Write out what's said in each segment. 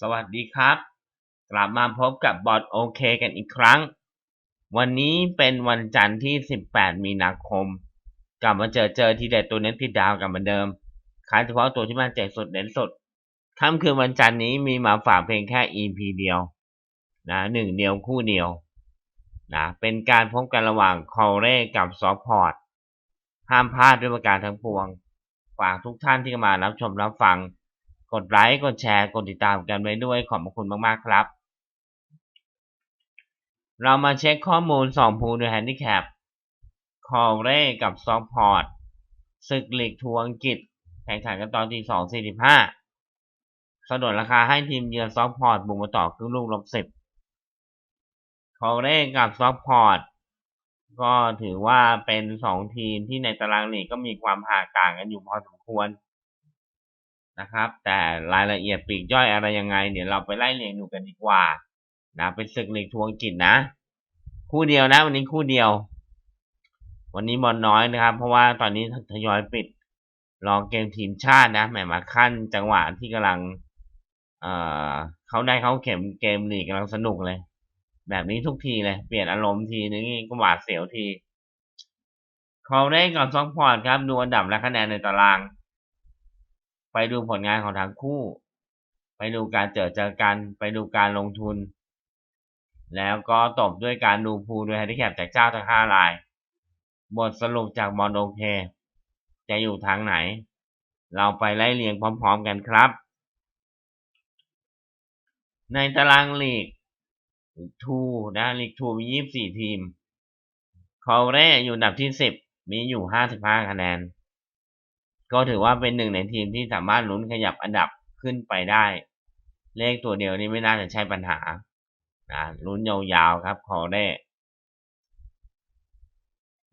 สวัสดีครับ กลับมาพบกับบอทโอเคกันอีกครั้ง วันนี้เป็นวันจันทร์ที่ 18 มีนาคม กลับมาเจอเจอทีเด็ดตัวเน้นติดดาวกันเหมือนเดิมขายเฉพาะตัวที่มันแจกสดเน้นสดค่ำคืนวันจันทร์นี้มีมาฝากเพียงแค่ EP เดียวนะหนึ่งเดียวคู่เดียวนะเป็นการพบกันระหว่างคอเร่กับซอฟพอร์ตห้ามพลาดด้วยประการทั้งปวง ฝากทุกท่านที่มารับชมรับฟัง กดไลค์กดแชร์กดติดตามกันไว้ด้วยขอบคุณมากๆครับ เรามาเช็คข้อมูล2ภูด้วยแฮนดิแคปคอเร่กับซอฟพอร์ตศึกลีกทัวร์อังกฤษแข่งขันกันตอนที่2.45สะดวกราคาให้ทีมเยือนซอฟพอร์ตบุกมาต่อครึ่งลูกลบสิบคอเร่กับซอฟพอร์ตก็ถือว่าเป็น2ทีมที่ในตารางลีกก็มีความห่างกันอยู่พอสมควร นะครับ แต่รายละเอียดปลีกย่อยอะไรยังไง เดี๋ยวเราไปไล่เรียงดูกันดีกว่านะเป็นศึกลีกทวงกฤษนะ คู่เดียวนะ วันนี้คู่เดียว วันนี้บอลน้อยนะครับ เพราะว่าตอนนี้ทยอยปิดรอเกมทีมชาตินะแหมมาขั้นจังหวะที่กำลัง เอ่อเขาได้เขาเข็มเกมลีกกำลังสนุกเลย แบบนี้ทุกทีเลยเปลี่ยนอารมณ์ทีนึงก็หวาดเสียวทีเขาได้กับซองพอร์ตครับ ดูอันดับและคะแนนในตาราง ไปดูผลงานของทั้งคู่ ไปดูการเจอเจอกัน ไปดูการลงทุน แล้วก็ตบด้วยการดูพูโดยแฮนดิแคปจากเจ้าทั้งห้าราย บทสรุปจากบอลโอเค จะอยู่ทางไหน เราไปไล่เรียงพร้อมๆกันครับ ในตารางลีกทูนะลีกทูมี24ทีมคอเร่อยู่อันดับที่10มีอยู่55คะแนน ก็ถือว่าเป็นหนึ่งในทีมที่สามารถลุ้นขยับอันดับขึ้นไปได้ เลขตัวเดียวนี้ไม่น่าจะใช่ปัญหานะลุ้นยาวๆครับคอเร่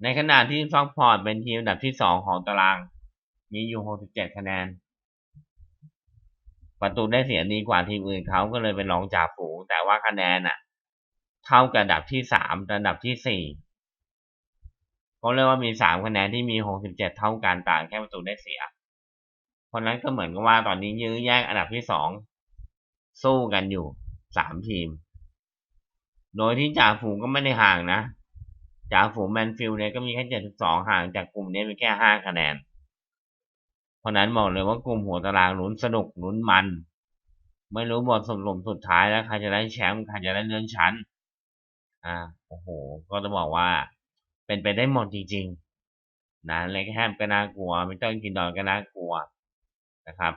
ในขณะที่ฟอกพอร์ตเป็นทีมอันดับที่2ของตาราง มีอยู่ 67 คะแนน ประตูได้เสียดีกว่าทีมอื่นเขาก็เลยเป็นรองจ่าฝูง แต่ว่าคะแนนอะ เท่ากับอันดับที่สามอันดับที่สี่ เขาเรียกว่ามีสามคะแนนที่มีหกสิบเจ็ดเท่ากันต่างแค่ประตูได้เสีย เพราะนั้นก็เหมือนกับว่าตอนนี้ยื้อแย่งอันดับที่สองสู้กันอยู่สามทีม โดยที่จ่าฝูงก็ไม่ได้ห่างนะจ่าฝูงแมนฟิลด์เนี่ยก็มีแค่เจ็ดสิบสองห่างจากกลุ่มนี้มีแค่ห้าคะแนน เพราะนั้นบอกเลยว่ากลุ่มหัวตารางลุ้นสนุกลุ้นมัน ไม่รู้บทสรุปสุดท้ายแล้วใครจะได้แชมป์ใครจะได้เลื่อนชั้น อ่าโอ้โห ก็จะบอกว่า เป็นไปได้หมดจริงๆนะเล็กแฮมก็น่ากลัวไม่ต้องกินดอนก็น่ากลัวนะครับ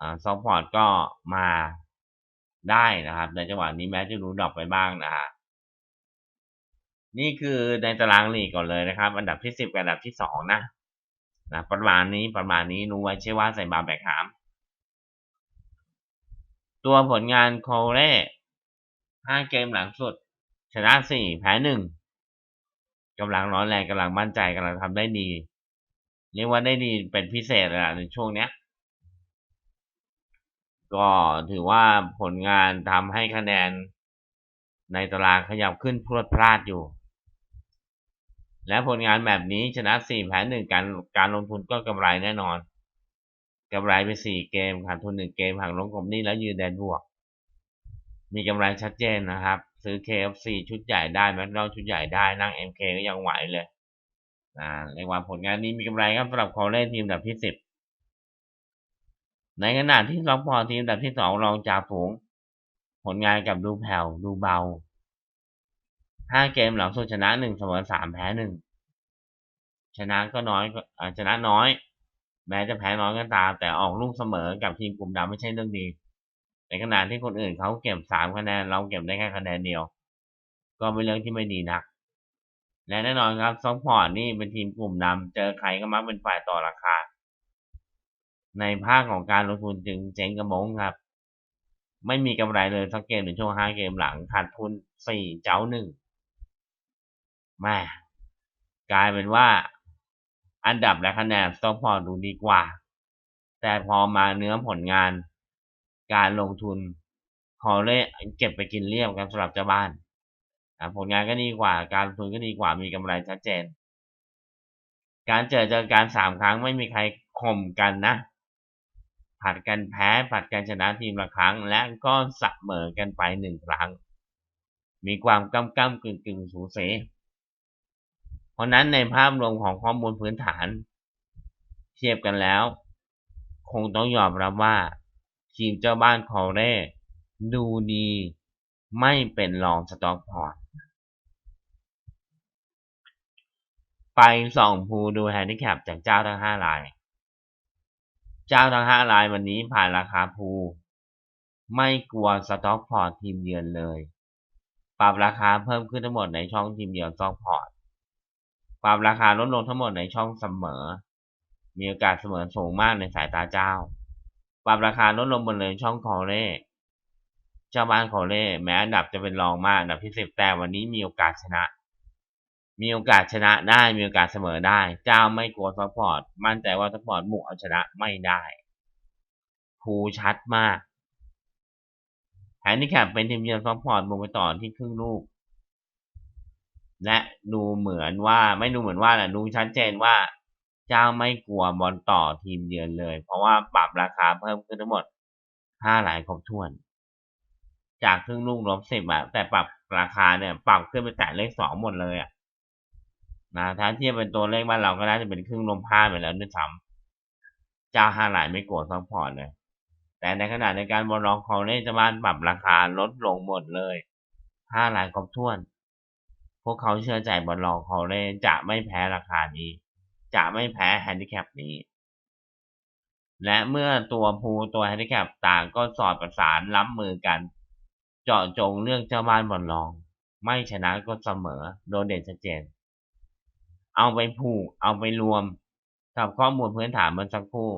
อ่าซอฟพอร์ตก็มาได้นะครับ ในจังหวะนี้แม้จะรู้ดรอปไปบ้างนะฮะนี่คือในตารางลีกก่อนเลยนะครับ อันดับที่สิบกับอันดับที่สองนะนะประมาณนี้ประมาณนี้รู้ไว้ใช่ว่าใส่บาแบกหาม ตัวผลงานโคเร่ห้าเกมหลังสุด ชนะสี่แพ้หนึ่ง กำลังร้อนแรงกำลังมั่นใจกำลังทำได้ดีเรียกว่าได้ดีเป็นพิเศษเลยในช่วงเนี้ย ก็ถือว่าผลงานทำให้คะแนนในตารางขยับขึ้นพรวดพลาดอยู่ และผลงานแบบนี้ชนะ4แพ้1การการลงทุนก็กำไรแน่นอนกำไรไป4เกมขาดทุน1เกมหักลงกลมนี่แล้วยืนแดนบวก มีกำไรชัดเจนนะครับ ซื้อ KFC ชุดใหญ่ได้แมคโดนัลชุดใหญ่ได้นั่ง MK ก็ยังไหวเลยอ่าเรียกว่าผลงานนี้มีกำไรครับสำหรับคอเล่ทีมอันดับที่10ในขณะที่ล็อกพอทีมอันดับที่2รองจากฝูง ผลงานกับดูแผ่วดูเบาห้าเกมหลังสุดชนะหนึ่งเสมอสามแพ้หนึ่งชนะก็น้อยชนะน้อย แม้จะแพ้น้อยก็ตามแต่ออกลูกเสมอกับทีมกลุ่มดำไม่ใช่เรื่องดี ในขณะที่คนอื่นเขาเก็บสามคะแนนเราเก็บได้แค่คะแนนเดียว ก็เป็นเรื่องที่ไม่ดีนัก และแน่นอนครับซอฟพอร์ตนี่เป็นทีมกลุ่มนำเจอใครก็มักเป็นฝ่ายต่อราคา ในภาคของการลงทุนจึงเจ๊งกระมงครับ ไม่มีกำไรเลยสักเกมในช่วงห้าเกมหลังขาดทุนสี่เจ้าหนึ่งแม่กลายเป็นว่าอันดับและคะแนนสต็อกพอร์ตดูดีกว่า แต่พอมาเนื้อผลงาน การลงทุนขอเล่เก็บไปกินเรียบกันสำหรับเจ้าบ้านผลงานก็ดีกว่า การลงทุนก็ดีกว่ามีกำไรชัดเจน การเจอเจอการสามครั้งไม่มีใครข่มกันนะผัดกันแพ้ผัดกันชนะทีมละครั้ง และก็เสมอกันไปหนึ่งครั้ง มีความกำกำกึ่งกึ่งสูสีเพราะนั้นในภาพรวมของข้อมูลพื้นฐาน เทียบกันแล้ว คงต้องยอมรับว่า ทีมเจ้าบ้านคอเร่ดูดีไม่เป็นรองสต็อกพอร์ตไปส่องภูดูแฮนดิแคปจากเจ้าทั้งห้าราย เจ้าทั้งห้ารายวันนี้ผ่านราคาภู ไม่กลัวสต็อกพอร์ตทีมเยือนเลย ปรับราคาเพิ่มขึ้นทั้งหมดในช่องทีมเยือนสต็อกพอร์ต ปรับราคาลดลงทั้งหมดในช่องเสมอ มีโอกาสเสมอสูงมากในสายตาเจ้า ปรับราคาลดลงบนเลยช่องคอเร่เจ้าบ้านคอเร่แม้อันดับจะเป็นรองมากอันดับที่สิบแต่วันนี้มีโอกาสชนะ มีโอกาสชนะได้มีโอกาสเสมอได้ เจ้าไม่กลัวซัพพอร์ตมั่นใจว่าซัพพอร์ตบุกเอาชนะไม่ได้ภูชัดมากแฮนดิแคปเป็นทีมเยือนซัพพอร์ตบุกไปต่อที่ครึ่งลูกและดูเหมือนว่าไม่ดูเหมือนว่าแหละดูชัดเจนว่า เจ้าไม่กลัวบอลต่อทีมเยือนเลย เพราะว่าปรับราคาเพิ่มขึ้นทั้งหมดห้าหลายครบถ้วน จากครึ่งลูกลบสิบอะแต่ปรับราคาเนี่ย ปรับขึ้นไปแตะเลขสองหมดเลยอะนะถ้าเทียบเป็นตัวเลขบ้านเราก็น่าจะเป็นครึ่งลมห้าไปแล้วด้วยซ้ำเจ้าห้าหลายไม่กลัวซัพพอร์ตเลย แต่ในขณะในการบอลรองคอเล่จะบ้านปรับราคาลดลงหมดเลยห้าหลายครบถ้วน พวกเขาเชื่อใจบอลรองคอเล่จะไม่แพ้ราคานี้ จะไม่แพ้แฮนดิแคปนี้ และเมื่อตัวภูตัวแฮนดิแคปต่างก็สอดประสานล้ำมือกัน เจาะจงเรื่องเจ้าบ้านบอลรอง ไม่ชนะก็เสมอโดนเด่นชัดเจน เอาไปผูกเอาไปรวมกับข้อมูลพื้นฐานเมื่อสักครู่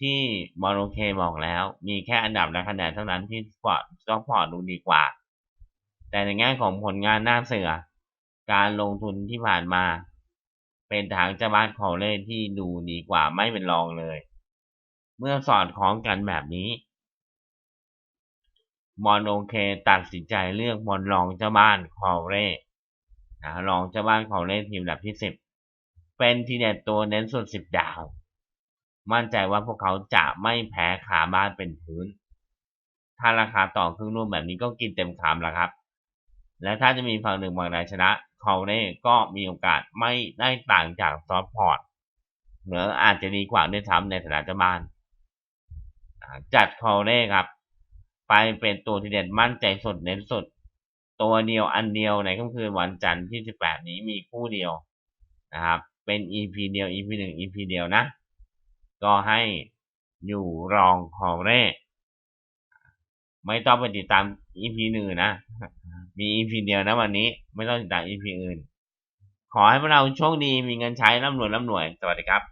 ที่มอโรเคบอกแล้ว มีแค่อันดับและคะแนนเท่านั้นที่สปอร์ตสต็อกพอร์ตดูดีกว่า แต่ในแง่ของผลงานหน้าเสือ การลงทุนที่ผ่านมา เป็นทางเจ้าบ้านคอเล่ที่ดูดีกว่าไม่เป็นรองเลย เมื่อสอดคล้องกันแบบนี้ มอนโอเคตัดสินใจเลือกบอลรองเจ้าบ้านคอเร่นะรองเจ้าบ้านคอเร่ทีมดับที่สิบเป็นทีเด็ดตัวเน้นสุดสิบดาว มั่นใจว่าพวกเขาจะไม่แพ้ขาบ้านเป็นพื้น ถ้าราคาต่อครึ่งลูกแบบนี้ก็กินเต็มคำแล้วครับ และถ้าจะมีฝั่งหนึ่งฝั่งใดชนะ คอเร่ก็มีโอกาสไม่ได้ต่างจากซอฟพอร์ตหรืออาจจะดีกว่าด้วยซ้ำในฐานะเจ้าบ้าน จัดคอเร่ครับ ไปเป็นตัวที่เด่นมั่นใจสุดเน้นสุด ตัวเดียวอันเดียวในค่ำคืนวันจันทร์ที่ 18 นี้มีคู่เดียวนะครับ เป็น EP เดียว EP หนึ่ง EP เดียวนะ ก็ให้อยู่รองคอเร่ไม่ต้องไปติดตาม EP หนึ่งนะ มีอีพีเดียวนะวันนี้ ไม่ต้องติดตามอีพีอื่น ขอให้พวกเราโชคดีมีเงินใช้ร่ำรวยร่ำรวย สวัสดีครับ